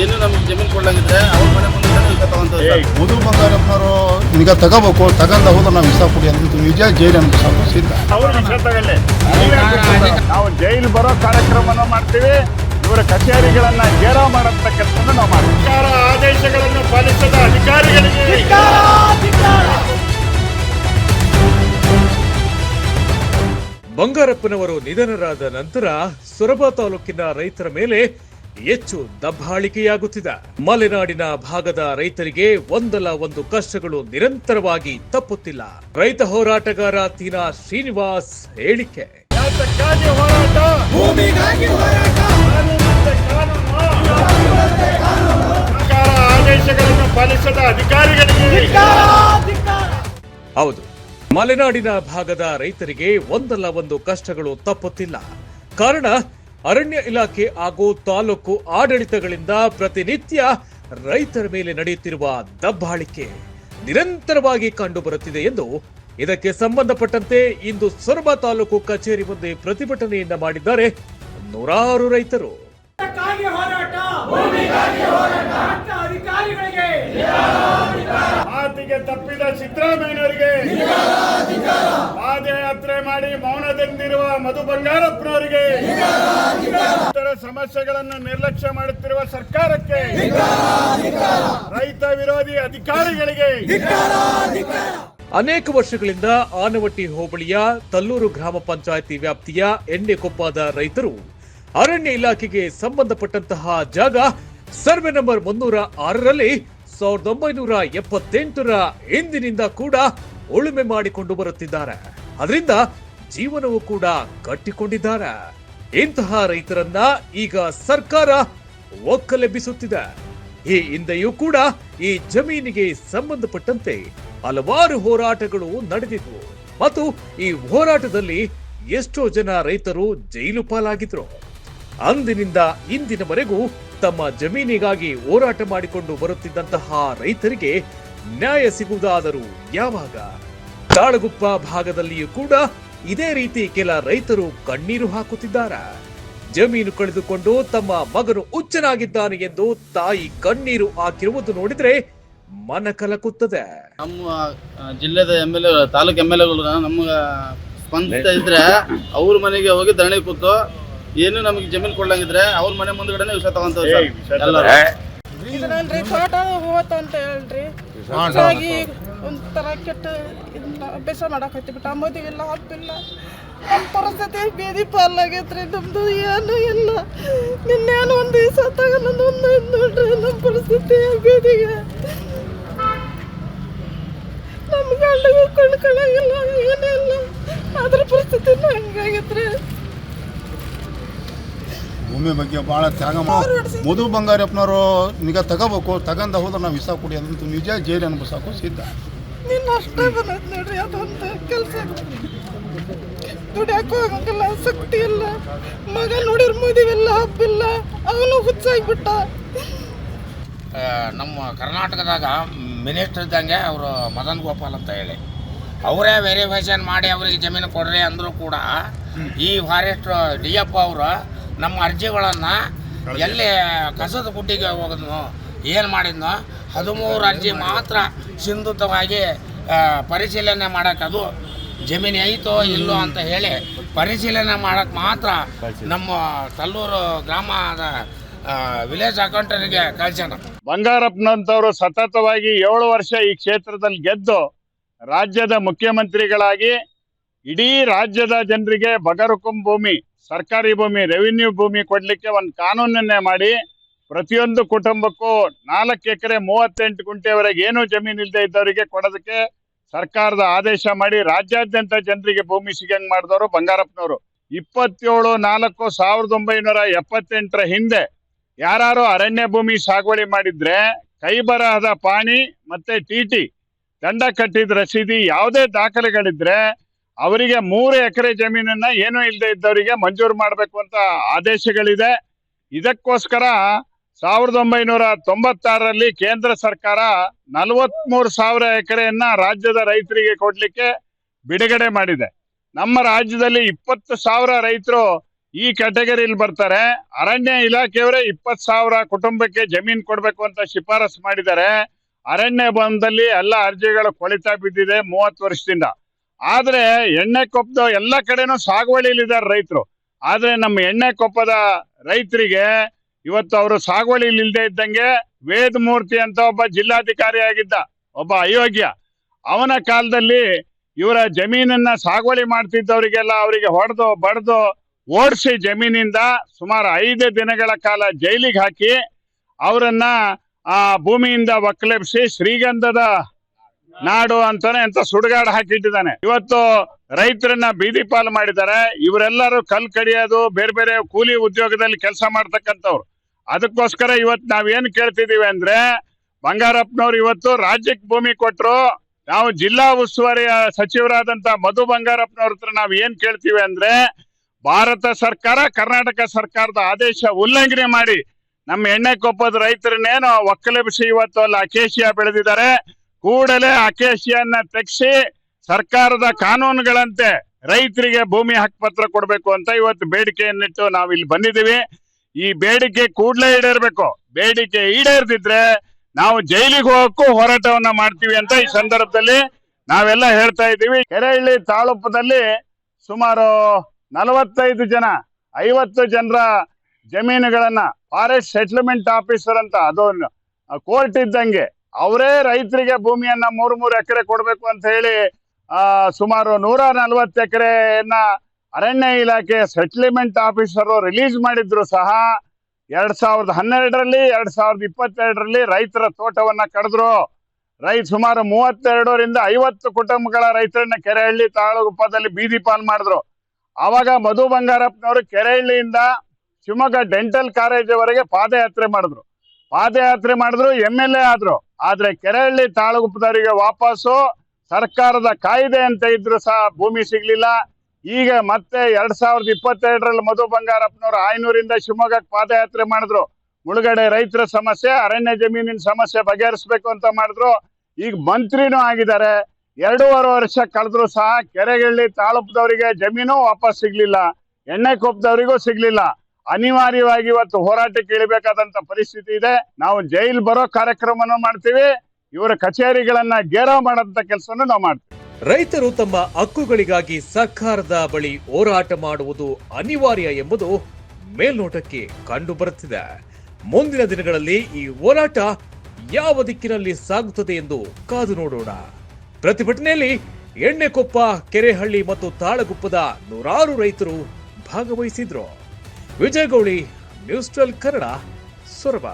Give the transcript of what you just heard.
ಏನು ನಮ್ಗೆ ಜಮೀನು ಕೊಡ್ಲಂಗಿದ್ರೆ ಅವ್ರ ಮನೆ ಮುಂದೆ ಸರ್. ಮಧು ಬಂಗಾರಪ್ಪನವರು ಈಗ ತಗೋಬೇಕು ತಗೊಂಡ ಹೋದ್ರೆ ನಾವು ಇಷ್ಟ ಕೊಡಿ ಅಂತ ನಿಜ ಜೈಲು ವಿಷಯ ತಗೊಳ್ಳಿ. ನೀವೇ ಜೈಲು ಬರೋ ಕಾರ್ಯಕ್ರಮನ ಮಾಡ್ತೀವಿ. ಇವರ ಕಚೇರಿಗಳನ್ನ ಗೇರಾವ್ ಮಾಡಂತ ಕೆಲಸನ ನಾವು ಮಾಡ್ತೀವಿ. ಸರ್ಕಾರ ಆದೇಶಗಳನ್ನು ಪಾಲಿಸದ ಅಧಿಕಾರಿಗಳಿಗೆ ಬಂಗಾರಪ್ಪನವರು ನಿಧನರಾದ ನಂತರ ಸೊರಬ ತಾಲೂಕಿನ ರೈತರ ಮೇಲೆ ಹೆಚ್ಚು ದಬ್ಬಾಳಿಕೆಯಾಗುತ್ತಿದೆ. ಮಲೆನಾಡಿನ ಭಾಗದ ರೈತರಿಗೆ ಒಂದಲ್ಲ ಒಂದು ಕಷ್ಟಗಳು ನಿರಂತರವಾಗಿ ತಪ್ಪುತ್ತಿಲ್ಲ. ರೈತ ಹೋರಾಟಗಾರ ತೀನಾ ಶ್ರೀನಿವಾಸ್ ಹೇಳಿಕೆ. ಯಾತಕ್ಕಾಗಿ ಹೋರಾಟ. ಭೂಮಿಗಾಗಿ ಹೋರಾಟ. ಸರ್ಕಾರ ಆದೇಶಗಳನ್ನು ಪಾಲಿಸದ ಅಧಿಕಾರಿಗಳಿಗೆ. ಹೌದು. ಮಲೆನಾಡಿನ ಭಾಗದ ರೈತರಿಗೆ ಒಂದಲ್ಲ ಒಂದು ಕಷ್ಟಗಳು ತಪ್ಪುತ್ತಿಲ್ಲ. ಕಾರಣ ಅರಣ್ಯ ಇಲಾಖೆ ಹಾಗೂ ತಾಲೂಕು ಆಡಳಿತಗಳಿಂದ ಪ್ರತಿನಿತ್ಯ ರೈತರ ಮೇಲೆ ನಡೆಯುತ್ತಿರುವ ದಬ್ಬಾಳಿಕೆ ನಿರಂತರವಾಗಿ ಕಂಡುಬರುತ್ತಿದೆ ಎಂದು ಇದಕ್ಕೆ ಸಂಬಂಧಪಟ್ಟಂತೆ ಇಂದು ಸೊರಬ ತಾಲೂಕು ಕಚೇರಿ ಮುಂದೆ ಪ್ರತಿಭಟನೆಯನ್ನ ಮಾಡಿದ್ದಾರೆ ನೂರಾರು ರೈತರು ಹೋರಾಟ ಮಾತಿಗೆ ತಪ್ಪಿದ ಸಿದ್ದರಾಮಯ್ಯನವರಿಗೆ ಪಾದಯಾತ್ರೆ ಮಾಡಿ ಮೌನದಿಂದಿರುವ ಮಧು ಬಂಗಾರಪ್ಪನವರಿಗೆ ಇತರ ಸಮಸ್ಯೆಗಳನ್ನು ನಿರ್ಲಕ್ಷ್ಯ ಮಾಡುತ್ತಿರುವ ಸರ್ಕಾರಕ್ಕೆ ರೈತ ವಿರೋಧಿ ಅಧಿಕಾರಿಗಳಿಗೆ ಅನೇಕ ವರ್ಷಗಳಿಂದ ಆನವಟ್ಟಿ ಹೋಬಳಿಯ ತಲ್ಲೂರು ಗ್ರಾಮ ಪಂಚಾಯಿತಿ ವ್ಯಾಪ್ತಿಯ ಎಣ್ಣೆಕೊಪ್ಪದ ರೈತರು ಅರಣ್ಯ ಇಲಾಖೆಗೆ ಸಂಬಂಧಪಟ್ಟಂತಹ ಜಾಗ ಸರ್ವೆ ನಂಬರ್ ಮುನ್ನೂರ ಆರರಲ್ಲಿ ಸಾವಿರದ ಒಂಬೈನೂರ ಎಪ್ಪತ್ತೆಂಟರ ಹಿಂದಿನಿಂದ ಕೂಡ ಉಳುಮೆ ಮಾಡಿಕೊಂಡು ಬರುತ್ತಿದ್ದಾರೆ. ಅದರಿಂದ ಜೀವನವು ಕೂಡ ಕಟ್ಟಿಕೊಂಡಿದ್ದಾರೆ. ಇಂತಹ ರೈತರನ್ನ ಈಗ ಸರ್ಕಾರ ಒಕ್ಕಲೆಬ್ಬಿಸುತ್ತಿದೆ. ಈ ಹಿಂದೆಯೂ ಕೂಡ ಈ ಜಮೀನಿಗೆ ಸಂಬಂಧಪಟ್ಟಂತೆ ಹಲವಾರು ಹೋರಾಟಗಳು ನಡೆದಿದ್ವು. ಮತ್ತು ಈ ಹೋರಾಟದಲ್ಲಿ ಎಷ್ಟೋ ಜನ ರೈತರು ಜೈಲು ಪಾಲಾಗಿದ್ರು. ಅಂದಿನಿಂದ ಇಂದಿನವರೆಗೂ ತಮ್ಮ ಜಮೀನಿಗಾಗಿ ಹೋರಾಟ ಮಾಡಿಕೊಂಡು ಬರುತ್ತಿದ್ದಂತಹ ರೈತರಿಗೆ ನ್ಯಾಯ ಸಿಗುವುದಾದರೂ ಯಾವಾಗ? ತಾಳಗುಪ್ಪ ಭಾಗದಲ್ಲಿಯೂ ಕೂಡ ಇದೇ ರೀತಿ ಕೆಲ ರೈತರು ಕಣ್ಣೀರು ಹಾಕುತ್ತಿದ್ದಾರೆ? ಜಮೀನು ಕಳೆದುಕೊಂಡು ತಮ್ಮ ಮಗನು ಹುಚ್ಚನಾಗಿದ್ದಾನೆ ಎಂದು ತಾಯಿ ಕಣ್ಣೀರು ಹಾಕಿರುವುದು ನೋಡಿದ್ರೆ ಮನ ಕಲಕುತ್ತದೆ. ನಮ್ಮ ಜಿಲ್ಲೆದ ಎಂ ಎಲ್ ಎ ತಾಲೂಕು ಎಂ ಎಲ್ ಎಗಳು ನಮ್ಗೆ ಸ್ಪಂದಿಸ್ತಾ ಇದ್ರೆ ಅವ್ರ ಮನೆಗೆ ಹೋಗಿ ಧರಣಿ ಕೂತು ಏನು ನಮಗೆ ಜಮೀನು ಕೊಡ್ಲಂಗಿದ್ರೆ ಅವ್ರ ಮನೆ ಮುಂದ್ಗಡೆನೆ ವಿಷ ತಗೊಂತೀವಿ ಸರ್. ಎಲ್ಲರೂ. ಇದನ್ರಿ ತೋಟ ಹೋತ ಅಂತ ಹೇಳ್ರಿ. ಹೆಚ್ಚಾಗಿ ಒಂಥರ ಕೆಟ್ಟ ಇದನ್ನ ಅಭ್ಯಾಸ ಮಾಡಕ್ ಬಿಟ್ಟ ಮದುವೆ ಇಲ್ಲ ಹತ್ತಿಲ್ಲ ನಮ್ಮ ಪರಿಸ್ಥಿತಿ ಬೀದಿ ಪಾಲಾಗೈತ್ರಿ. ನಮ್ದು ಏನು ಇಲ್ಲ. ನಿನ್ನೇನು ಒಂದು ದಿವಸ ತಗೊಂಡು ಒಂದು ನೋಡ್ರಿ. ನಮ್ಮ ಪರಿಸ್ಥಿತಿ ಬೀದಿಗೆ. ನಮ್ಮ ಗಂಡಗೂ ಕೊಂಡ್ಕೊಳಂಗಿಲ್ಲ ಏನಿಲ್ಲ ಅದ್ರ ಪರಿಸ್ಥಿತಿ ಹಂಗಾಗೈತ್ರಿ ಭೂಮಿ ಬಗ್ಗೆ ಭಾಳ ತ್ಯಾಗ ಮಾಡಿ ಮಧು ಬಂಗಾರಪ್ಪನವರು ನಿಗ ತಗೋಬೇಕು ತಗೊಂಡ ಹೋದ್ರೆ ನಾವು ವಿಸಾ ಕೊಡಿ ಅಂತ ನಿಜ ಜೈಲು ಅನ್ಕೋ ಸಾಕು ಸಿದ್ಧ. ನಿನ್ನ ಅಷ್ಟೇ ಬಂದೈತೆ ನೋಡ್ರಿ ಅದೊಂದು ಕೆಲಸ. ದುಡಿಯಾಕ ಹೋಗಂಗಿಲ್ಲ ಶಕ್ತಿ ಇಲ್ಲ. ಮಗ ನೋಡಿರ್ ಮದುವೆಲ್ಲ ಹಬ್ಬಿಲ್ಲ ಅವನು ಹುಚ್ಚಾಗ್ಬಿಟ್ಟ. ನಮ್ಮ ಕರ್ನಾಟಕದಾಗ ಮಿನಿಸ್ಟರ್ ಇದ್ದಂಗೆ ಅವರು ಮದನ್ ಗೋಪಾಲ್ ಅಂತ ಹೇಳಿ. ಅವರೇ ವೆರಿಫಿಕೇಶನ್ ಮಾಡಿ ಅವರಿಗೆ ಜಮೀನು ಕೊಡ್ರಿ ಅಂದರೂ ಕೂಡ ಈ ಫಾರೆಸ್ಟ್ ಡಿ ಎಫ್ ಅವರು ನಮ್ಮ ಅರ್ಜಿಗಳನ್ನು ಎಲ್ಲಿ ಕಸದ ಬುಟ್ಟಿಗೆ ಹೋಗಿದ್ನೋ ಏನು ಮಾಡಿದ್ನೋ ಹದಿಮೂರು ಅರ್ಜಿ ಮಾತ್ರ ಸಿಂಧುತವಾಗಿ ಪರಿಶೀಲನೆ ಮಾಡೋಕೆ ಅದು ಜಮೀನು ಐತೋ ಇಲ್ಲೋ ಅಂತ ಹೇಳಿ ಪರಿಶೀಲನೆ ಮಾಡೋಕ್ಕೆ ಮಾತ್ರ ನಮ್ಮ ತಲ್ಲೂರು ಗ್ರಾಮದ ವಿಲೇಜ್ ಅಕೌಂಟರಿಗೆ ಕಳ್ಸ್ಯಾನ. ಬಂಗಾರಪ್ಪನಂತವರು ಸತತವಾಗಿ ಏಳು ವರ್ಷ ಈ ಕ್ಷೇತ್ರದಲ್ಲಿ ಗೆದ್ದು ರಾಜ್ಯದ ಮುಖ್ಯಮಂತ್ರಿಗಳಾಗಿ ಇಡೀ ರಾಜ್ಯದ ಜನರಿಗೆ ಬಗರುಕುಂ ಭೂಮಿ, ಸರ್ಕಾರಿ ಭೂಮಿ ರೆವಿನ್ಯೂ ಭೂಮಿ ಕೊಡ್ಲಿಕ್ಕೆ ಒಂದು ಕಾನೂನನ್ನೇ ಮಾಡಿ ಪ್ರತಿಯೊಂದು ಕುಟುಂಬಕ್ಕೂ ನಾಲ್ಕು ಎಕರೆ ಮೂವತ್ತೆಂಟು ಗುಂಟೆವರೆಗೆ ಏನು ಜಮೀನು ಇಲ್ಲದೆ ಇದ್ದವರಿಗೆ ಕೊಡೋದಕ್ಕೆ ಸರ್ಕಾರದ ಆದೇಶ ಮಾಡಿ ರಾಜ್ಯಾದ್ಯಂತ ಜನರಿಗೆ ಭೂಮಿ ಸಿಗಂಗ್ ಮಾಡಿದವರು ಬಂಗಾರಪ್ಪನವರು. ಇಪ್ಪತ್ತೇಳು ನಾಲ್ಕು ಸಾವಿರದ ಒಂಬೈನೂರ ಎಪ್ಪತ್ತೆಂಟರ ಹಿಂದೆ ಯಾರು ಅರಣ್ಯ ಭೂಮಿ ಸಾಗುವಳಿ ಮಾಡಿದ್ರೆ ಕೈ ಬರಹದ ಪಾಣಿ ಮತ್ತೆ ಟಿಟಿ ದಂಡ ಕಟ್ಟಿದ ರಸೀದಿ ಯಾವುದೇ ದಾಖಲೆಗಳಿದ್ರೆ ಅವರಿಗೆ ಮೂರು ಎಕರೆ ಜಮೀನನ್ನ ಏನೂ ಇಲ್ಲದೆ ಇದ್ದವರಿಗೆ ಮಂಜೂರು ಮಾಡಬೇಕು ಅಂತ ಆದೇಶಗಳಿದೆ. ಇದಕ್ಕೋಸ್ಕರ ಸಾವಿರದ ಒಂಬೈನೂರ ತೊಂಬತ್ತಾರರಲ್ಲಿ ಕೇಂದ್ರ ಸರ್ಕಾರ ನಲವತ್ಮೂರು ಸಾವಿರ ಎಕರೆಯನ್ನ ರಾಜ್ಯದ ರೈತರಿಗೆ ಕೊಡ್ಲಿಕ್ಕೆ ಬಿಡುಗಡೆ ಮಾಡಿದೆ. ನಮ್ಮ ರಾಜ್ಯದಲ್ಲಿ ಇಪ್ಪತ್ತು ಸಾವಿರ ರೈತರು ಈ ಕ್ಯಾಟಗರಿಲಿ ಬರ್ತಾರೆ. ಅರಣ್ಯ ಇಲಾಖೆಯವರೇ ಇಪ್ಪತ್ತು ಸಾವಿರ ಕುಟುಂಬಕ್ಕೆ ಜಮೀನು ಕೊಡ್ಬೇಕು ಅಂತ ಶಿಫಾರಸು ಮಾಡಿದ್ದಾರೆ. ಅರಣ್ಯ ಬಂದಲ್ಲಿ ಎಲ್ಲ ಅರ್ಜಿಗಳು ಕೊಳಿತಾ ಬಿದ್ದಿದೆ ಮೂವತ್ತು ವರ್ಷದಿಂದ. ಆದ್ರೆ ಎಣ್ಣೆ ಕೊಪ್ಪದ ಎಲ್ಲ ಕಡೆನೂ ಸಾಗುವಳಿಲಿದ್ದಾರೆ ರೈತರು. ಆದ್ರೆ ನಮ್ಮ ಎಣ್ಣೆ ಕೊಪ್ಪದ ರೈತರಿಗೆ ಇವತ್ತು ಅವರು ಸಾಗುವಳಿಲಿಲ್ಲದೆ ಇದ್ದಂಗೆ ವೇದಮೂರ್ತಿ ಅಂತ ಒಬ್ಬ ಜಿಲ್ಲಾಧಿಕಾರಿ ಆಗಿದ್ದ, ಒಬ್ಬ ಅಯೋಗ್ಯ. ಅವನ ಕಾಲದಲ್ಲಿ ಇವರ ಜಮೀನನ್ನ ಸಾಗುವಳಿ ಮಾಡ್ತಿದ್ದವರಿಗೆಲ್ಲ ಅವರಿಗೆ ಹೊಡೆದು ಬಡ್ದು ಓಡಿಸಿ ಜಮೀನಿಂದ ಸುಮಾರು ಐದು ದಿನಗಳ ಕಾಲ ಜೈಲಿಗೆ ಹಾಕಿ ಅವರನ್ನ ಆ ಭೂಮಿಯಿಂದ ಒಕ್ಕಲೆಬ್ಸಿ ಶ್ರೀಗಂಧದ ನಾಡು ಅಂತಾನೆ ಅಂತ ಸುಡುಗಾಡ ಹಾಕಿಟ್ಟಿದ್ದಾನೆ. ಇವತ್ತು ರೈತರನ್ನ ಬೀದಿ ಪಾಲು ಮಾಡಿದ್ದಾರೆ. ಇವರೆಲ್ಲರೂ ಕಲ್ ಕಡಿಯೋದು, ಬೇರೆ ಬೇರೆ ಕೂಲಿ ಉದ್ಯೋಗದಲ್ಲಿ ಕೆಲಸ ಮಾಡ್ತಕ್ಕಂಥವ್ರು. ಅದಕ್ಕೋಸ್ಕರ ಇವತ್ತು ನಾವೇನ್ ಕೇಳ್ತಿದೀವಿ ಅಂದ್ರೆ, ಬಂಗಾರಪ್ಪನವ್ರು ಇವತ್ತು ರಾಜ್ಯಕ್ಕೆ ಭೂಮಿ ಕೊಟ್ರು. ನಾವು ಜಿಲ್ಲಾ ಉಸ್ತುವಾರಿ ಸಚಿವರಾದಂತ ಮಧು ಬಂಗಾರಪ್ಪನವ್ರ ಹತ್ರ ನಾವು ಏನ್ ಕೇಳ್ತೀವಿ ಅಂದ್ರೆ, ಭಾರತ ಸರ್ಕಾರ, ಕರ್ನಾಟಕ ಸರ್ಕಾರದ ಆದೇಶ ಉಲ್ಲಂಘನೆ ಮಾಡಿ ನಮ್ಮ ಎಣ್ಣೆ ಕೊಪ್ಪದ ರೈತರನ್ನೇನು ಒಕ್ಕಲೆಬಿಸಿ ಇವತ್ತು ಅಲ್ಲಿ, ಅಕೇಶಿಯಾ ಬೆಳೆದಿದ್ದಾರೆ. ಕೂಡಲೇ ಅಕೇಶಿಯನ್ನ ತೆಗ್ಸಿ ಸರ್ಕಾರದ ಕಾನೂನುಗಳಂತೆ ರೈತರಿಗೆ ಭೂಮಿ ಹಕ್ಕುಪತ್ರ ಕೊಡಬೇಕು ಅಂತ ಇವತ್ತು ಬೇಡಿಕೆಯನ್ನಿಟ್ಟು ನಾವು ಇಲ್ಲಿ ಬಂದಿದ್ದೀವಿ. ಈ ಬೇಡಿಕೆ ಕೂಡಲೇ ಈಡೇರ್ಬೇಕು. ಬೇಡಿಕೆ ಈಡೇರ್ದಿದ್ರೆ ನಾವು ಜೈಲಿಗೆ ಹೋಗಕ್ಕೂ ಹೋರಾಟವನ್ನ ಮಾಡ್ತೀವಿ ಅಂತ ಈ ಸಂದರ್ಭದಲ್ಲಿ ನಾವೆಲ್ಲ ಹೇಳ್ತಾ ಇದ್ದೀವಿ. ಕೆರೆಹಳ್ಳಿ ತಾಲೂಕದಲ್ಲಿ ಸುಮಾರು ನಲವತ್ತೈದು ಜನ, ಐವತ್ತು ಜನರ ಜಮೀನುಗಳನ್ನ ಫಾರೆಸ್ಟ್ ಸೆಟ್ಲ್ಮೆಂಟ್ ಆಫೀಸರ್ ಅಂತ ಅದೊಂದು ಕೋರ್ಟ್ ಇದ್ದಂಗೆ ಅವರೇ ರೈತರಿಗೆ ಭೂಮಿಯನ್ನ ಮೂರು ಮೂರು ಎಕರೆ ಕೊಡಬೇಕು ಅಂತ ಹೇಳಿ, ಆ, ಸುಮಾರು ನೂರ ನಲ್ವತ್ತು ಎಕರೆಯನ್ನ ಅರಣ್ಯ ಇಲಾಖೆ ಸೆಟ್ಲ್ಮೆಂಟ್ ಆಫೀಸರ್ ರಿಲೀಸ್ ಮಾಡಿದ್ರು ಸಹ. ಎರಡ್ ಸಾವಿರದ ಹನ್ನೆರಡರಲ್ಲಿ, ಎರಡ್ ಸಾವಿರದ ಇಪ್ಪತ್ತೆರಡರಲ್ಲಿ ರೈತರ ತೋಟವನ್ನ ಕಡಿದ್ರು. ರೈತ ಸುಮಾರು ಮೂವತ್ತೆರಡರಿಂದ ಐವತ್ತು ಕುಟುಂಬಗಳ ರೈತರನ್ನ ಕೆರೆಹಳ್ಳಿ ತಾಳಗುಪ್ಪದಲ್ಲಿ ಬೀದಿ ಪಾಲ್ ಮಾಡಿದ್ರು. ಆವಾಗ ಮಧು ಬಂಗಾರಪ್ಪನವರು ಕೆರೆಹಳ್ಳಿಯಿಂದ ಶಿವಮೊಗ್ಗ ಡೆಂಟಲ್ ಕಾಲೇಜವರೆಗೆ ಪಾದಯಾತ್ರೆ ಮಾಡಿದ್ರು. ಪಾದಯಾತ್ರೆ ಮಾಡಿದ್ರು, ಎಂ ಎಲ್ ಎ ಆದ್ರು. ಆದ್ರೆ ಕೆರೆಹಳ್ಳಿ ತಾಳಗುಪ್ಪದವರಿಗೆ ವಾಪಸ್ಸು ಸರ್ಕಾರದ ಕಾಯ್ದೆ ಅಂತ ಇದ್ರು ಸಹ ಭೂಮಿ ಸಿಗ್ಲಿಲ್ಲ. ಈಗ ಮತ್ತೆ ಎರಡ್ ಸಾವಿರದ ಇಪ್ಪತ್ತೆರಡರಲ್ಲಿ ಮಧು ಬಂಗಾರಪ್ಪನವರು ಆಯ್ನೂರಿಂದ ಶಿವಮೊಗ್ಗಕ್ಕೆ ಪಾದಯಾತ್ರೆ ಮಾಡಿದ್ರು. ಮುಳುಗಡೆ ರೈತರ ಸಮಸ್ಯೆ, ಅರಣ್ಯ ಜಮೀನಿನ ಸಮಸ್ಯೆ ಬಗೆಹರಿಸ್ಬೇಕು ಅಂತ ಮಾಡಿದ್ರು. ಈಗ ಮಂತ್ರಿನೂ ಆಗಿದ್ದಾರೆ. ಎರಡೂವರೆ ವರ್ಷ ಕಳೆದ್ರು ಸಹ ಕೆರೆಗಳ್ಳಿ ತಾಲೂಕದವರಿಗೆ ಜಮೀನು ವಾಪಸ್ ಸಿಗ್ಲಿಲ್ಲ. ಎಣ್ಣೆ ಕೊಪ್ಪದವರಿಗೂ ಸಿಗ್ಲಿಲ್ಲ. ಅನಿವಾರ್ಯವಾಗಿ ಇವತ್ತು ಹೋರಾಟಕ್ಕೆ ಇಳಿಬೇಕಾದಂತ ಪರಿಸ್ಥಿತಿ ಇದೆ. ನಾವು ಜೈಲ್ ಬರೋ ಕಾರ್ಯಕ್ರಮವನ್ನು ಮಾಡ್ತೀವಿ. ಇವರ ಕಚೇರಿಗಳನ್ನ ಗೇರಾವ್ ಮಾಡೋಂಥ ಕೆಲಸವನ್ನು ನಾವು ಮಾಡ್ತೀವಿ. ರೈತರು ತಮ್ಮ ಹಕ್ಕುಗಳಿಗಾಗಿ ಸರ್ಕಾರದ ಬಳಿ ಹೋರಾಟ ಮಾಡುವುದು ಅನಿವಾರ್ಯ ಎಂಬುದು ಮೇಲ್ನೋಟಕ್ಕೆ ಕಂಡು ಬರುತ್ತಿದೆ ಮುಂದಿನ ದಿನಗಳಲ್ಲಿ ಈ ಹೋರಾಟ ಯಾವ ದಿಕ್ಕಿನಲ್ಲಿ ಸಾಗುತ್ತದೆ ಎಂದು ಕಾದು ನೋಡೋಣ. ಪ್ರತಿಭಟನೆಯಲ್ಲಿ ಎಣ್ಣೆಕೊಪ್ಪ, ಕೆರೆಹಳ್ಳಿ ಮತ್ತು ತಾಳಗುಪ್ಪದ ನೂರಾರು ರೈತರು ಭಾಗವಹಿಸಿದ್ರು. Vijayagouli news twelve Kannada Soraba.